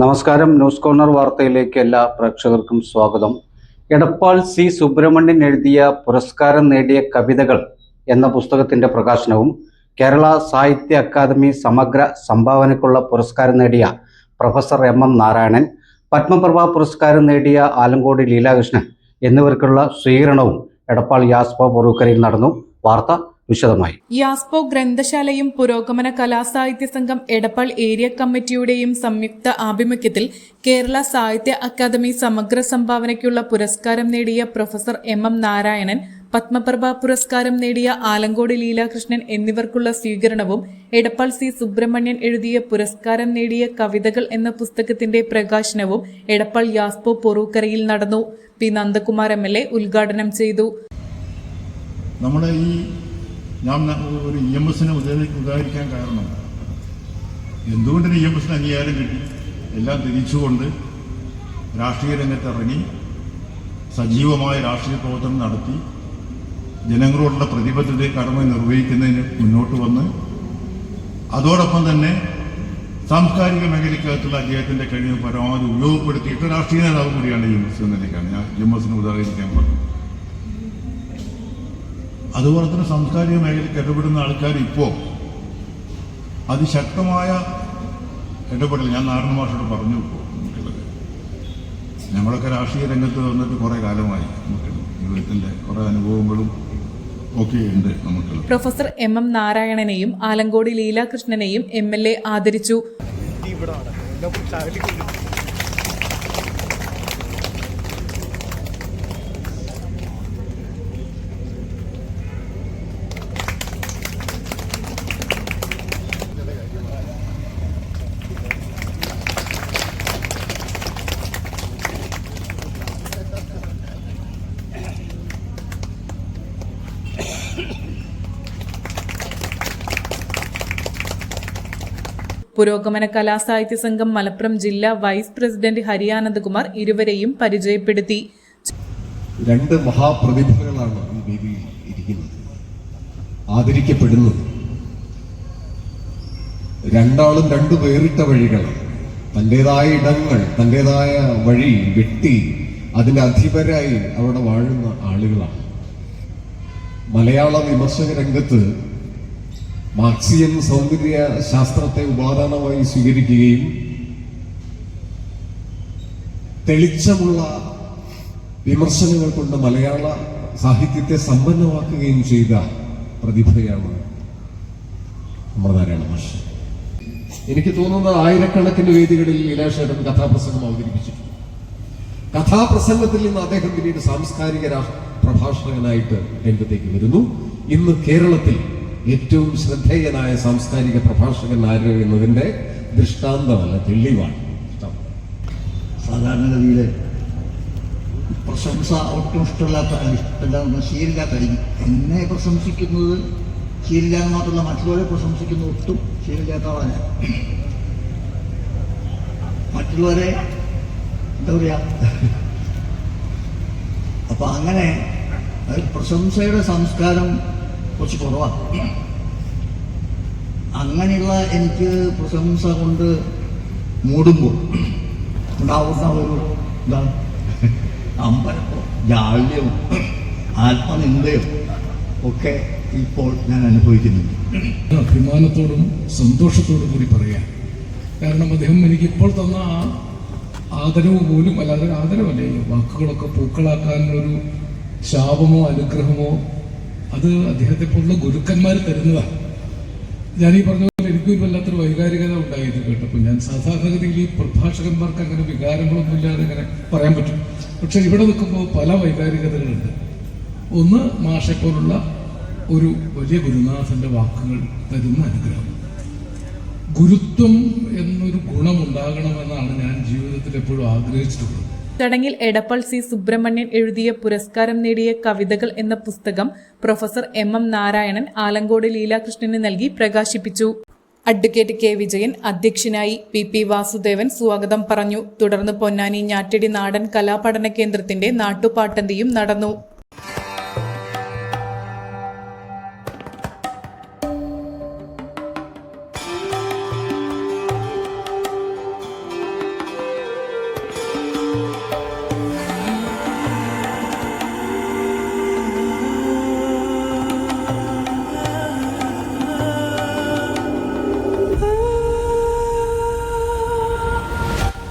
നമസ്കാരം. News corner വാർത്തയിലേക്ക് എല്ലാ പ്രേക്ഷകർക്കും സ്വാഗതം. എടപ്പാൾ സി. സുബ്രഹ്മണ്യൻ എഴുതിയ പുരസ്കാരം നേടിയ കവിതകൾ എന്ന പുസ്തകത്തിന്റെ പ്രകാശനവും കേരള സാഹിത്യ അക്കാദമി സമഗ്ര സംഭാവനയ്ക്കുള്ള പുരസ്കാരം നേടിയ professor M M Narayanan Padmaprabha പുരസ്കാരം നേടിയ ആലങ്കോട് ലീലാകൃഷ്ണൻ എന്നിവർക്കുള്ള സ്വീകരണവും എടപ്പാൾ യാസ്പ പൊറൂക്കരയിൽ നടന്നു. വാർത്ത വിശദമായി. യാസ്പോ ഗ്രന്ഥശാലയും പുരോഗമന കലാസാഹിത്യ സംഘം എടപ്പാൾ ഏരിയ കമ്മിറ്റിയുടെയും സംയുക്ത ആഭിമുഖ്യത്തിൽ കേരള സാഹിത്യ അക്കാദമി സമഗ്ര സംഭാവനയ്ക്കുള്ള പുരസ്കാരം നേടിയ professor M M Narayanan Padmaprabha പുരസ്കാരം നേടിയ ആലങ്കോട് ലീലാകൃഷ്ണൻ എന്നിവർക്കുള്ള സ്വീകരണവും എടപ്പാൾ സി സുബ്രഹ്മണ്യൻ എഴുതിയ പുരസ്കാരം നേടിയ കവിതകൾ എന്ന പുസ്തകത്തിന്റെ പ്രകാശനവും എടപ്പാൾ യാസ്പോ പൊറൂക്കരയിൽ നടന്നു. P Nandakumar M L A ഉദ്ഘാടനം ചെയ്തു. നമ്മുടെ ഈ ഞാൻ ഒരു ഇ എം എസിനെ ഉദാഹരിക്കാൻ കാരണം. എന്തുകൊണ്ടൊരു ഇ എം എസിന് അംഗീകാരം കിട്ടി? എല്ലാം തിരിച്ചുകൊണ്ട് രാഷ്ട്രീയ രംഗത്തിറങ്ങി സജീവമായ രാഷ്ട്രീയ പ്രവർത്തനം നടത്തി ജനങ്ങളോടുള്ള പ്രതിബദ്ധതയെ കടമ നിർവഹിക്കുന്നതിന് മുന്നോട്ട് വന്ന് അതോടൊപ്പം തന്നെ സാംസ്കാരിക മേഖലയ്ക്കകത്തുള്ള അദ്ദേഹത്തിന്റെ കഴിവ് പരമാവധി ഉപയോഗപ്പെടുത്തിയിട്ട് രാഷ്ട്രീയ നേതാവ് കൂടിയാണ് എം എസ് ഞാൻ എം എസിന് ഉദാഹരിക്കാൻ പറഞ്ഞത്. അതുപോലെ തന്നെ സാംസ്കാരിക മേഖലയ്ക്ക് ഇടപെടുന്ന ആൾക്കാർ ഇപ്പോൾ അതിശക്തമായ ഇടപെടൽ ഞാൻ നാരായണ മാഷോട് പറഞ്ഞു ഇപ്പോൾ നമുക്കുള്ളത്. ഞങ്ങളൊക്കെ രാഷ്ട്രീയ രംഗത്ത് വന്നിട്ട് കുറേ കാലമായി നമുക്ക് ജീവിതത്തിന്റെ കുറേ അനുഭവങ്ങളും ഒക്കെ ഉണ്ട് നമുക്ക് പ്രൊഫസർ എം എം നാരായണനെയും ആലങ്കോട് ലീലാകൃഷ്ണനെയും എം എൽ എ ആദരിച്ചു. പുരോഗമന കലാസാഹിത്യ സംഘം മലപ്പുറം ജില്ലാ വൈസ് പ്രസിഡന്റ് ഹരിയാനന്ദകുമാർ ഇരുവരെയും പരിചയപ്പെടുത്തി. രണ്ട് മഹാപ്രതിഭകളാണ് ഈ വേദിയിൽ ഇരിക്കുന്നത്. ആദരിക്കപ്പെടുന്നത്. രണ്ടാളും രണ്ട് വേറിട്ട വഴികളാണ്. തന്റെതായ ഇടങ്ങൾ തന്റെതായ വഴി വെട്ടി അതിന്റെ അധിപരായി അവിടെ വാഴുന്ന ആളുകളാണ്. മലയാള വിമർശക രംഗത്ത് മാർക്സിയൻ സൗന്ദര്യ ശാസ്ത്രത്തെ ഉപാദാനമായി സ്വീകരിക്കുകയും തെളിച്ചമുള്ള വിമർശനങ്ങൾ കൊണ്ട് മലയാള സാഹിത്യത്തെ സമ്പന്നമാക്കുകയും ചെയ്ത പ്രതിഭയാണ് നമ്മുടെ നാരായണ മാഷ്. എനിക്ക് തോന്നുന്നത് ആയിരക്കണക്കിന് വേദികളിൽ ലീലാശേഖരൻ കഥാപ്രസംഗം അവതരിപ്പിച്ചിട്ടുണ്ട്. കഥാപ്രസംഗത്തിൽ നിന്ന് അദ്ദേഹം പിന്നീട് സാംസ്കാരിക പ്രഭാഷകനായിട്ട് രംഗത്തേക്ക് വരുന്നു. ഇന്ന് കേരളത്തിൽ ഏറ്റവും ശ്രദ്ധേയനായ സാംസ്കാരിക പ്രഭാഷകൻ ആര് എന്നതിന്റെ ദൃഷ്ടാന്തമല്ല തെളിവാണ്. സാധാരണഗതിയിൽ പ്രശംസ ഒട്ടും ഇഷ്ടമില്ലാത്ത ഇഷ്ടമില്ലാത്ത ശീലില്ലാത്ത എന്നെ പ്രശംസിക്കുന്നത് ശീലില്ലാന്ന് മാത്രമല്ല മറ്റുള്ളവരെ പ്രശംസിക്കുന്ന ഒട്ടും ശീലില്ലാത്ത ആളാണ്. മറ്റുള്ളവരെ എന്താ പറയാ? അപ്പൊ അങ്ങനെ പ്രശംസയുടെ സംസ്കാരം കുറച്ച് കുറവാണ് അങ്ങനെയുള്ള എനിക്ക് പ്രശംസ കൊണ്ട് മൂടുമ്പോൾ ഉണ്ടാവുന്ന ഒരു എന്താണ് അമ്പലപ്പോ ജാള്യവും ആത്മനിന്ദയും ഒക്കെ ഇപ്പോൾ ഞാൻ അനുഭവിക്കുന്നുണ്ട്. അഭിമാനത്തോടും സന്തോഷത്തോടും കൂടി പറയാം. കാരണം അദ്ദേഹം എനിക്ക് ഇപ്പോൾ തന്ന ആ ആദരവ് പോലും അല്ലാതെ ആദരവല്ലേ? വാക്കുകളൊക്കെ പൂക്കളാക്കാനൊരു ശാപമോ അനുഗ്രഹമോ അത് അദ്ദേഹത്തെ പോലുള്ള ഗുരുക്കന്മാർ തരുന്നതാണ് ഞാനീ പറഞ്ഞ പോലെ എനിക്കൊരു വല്ലാത്തൊരു വൈകാരികത ഉണ്ടായിരുന്നു കേട്ടപ്പോൾ ഞാൻ സാധാരണഗതിയിൽ ഈ പ്രഭാഷകന്മാർക്ക് അങ്ങനെ വികാരങ്ങളൊന്നും ഇല്ലാതെ അങ്ങനെ പറയാൻ പറ്റും. പക്ഷെ ഇവിടെ നിൽക്കുമ്പോൾ പല വൈകാരികതകളുണ്ട്. ഒന്ന് മാഷെ പോലുള്ള ഒരു വലിയ ഗുരുനാഥന്റെ വാക്കുകൾ തരുന്ന അനുഗ്രഹം. ഗുരുത്വം എന്നൊരു ഗുണമുണ്ടാകണമെന്നാണ് ഞാൻ ജീവിതത്തിൽ എപ്പോഴും ആഗ്രഹിച്ചിട്ടുള്ളത്. ചടങ്ങിൽ എടപ്പാൾ സി. സുബ്രഹ്മണ്യൻ എഴുതിയ പുരസ്കാരം നേടിയ കവിതകൾ എന്ന പുസ്തകം professor M. M. Narayanan Alankode ലീലാകൃഷ്ണന് നൽകി പ്രകാശിപ്പിച്ചു. Advocate K. വിജയൻ അധ്യക്ഷനായി പി. പി. വാസുദേവൻ സ്വാഗതം പറഞ്ഞു. തുടർന്ന് പൊന്നാനി ഞാറ്റടി നാടൻ കലാപഠന കേന്ദ്രത്തിന്റെ നാട്ടുപാട്ടന്തിയും നടന്നു.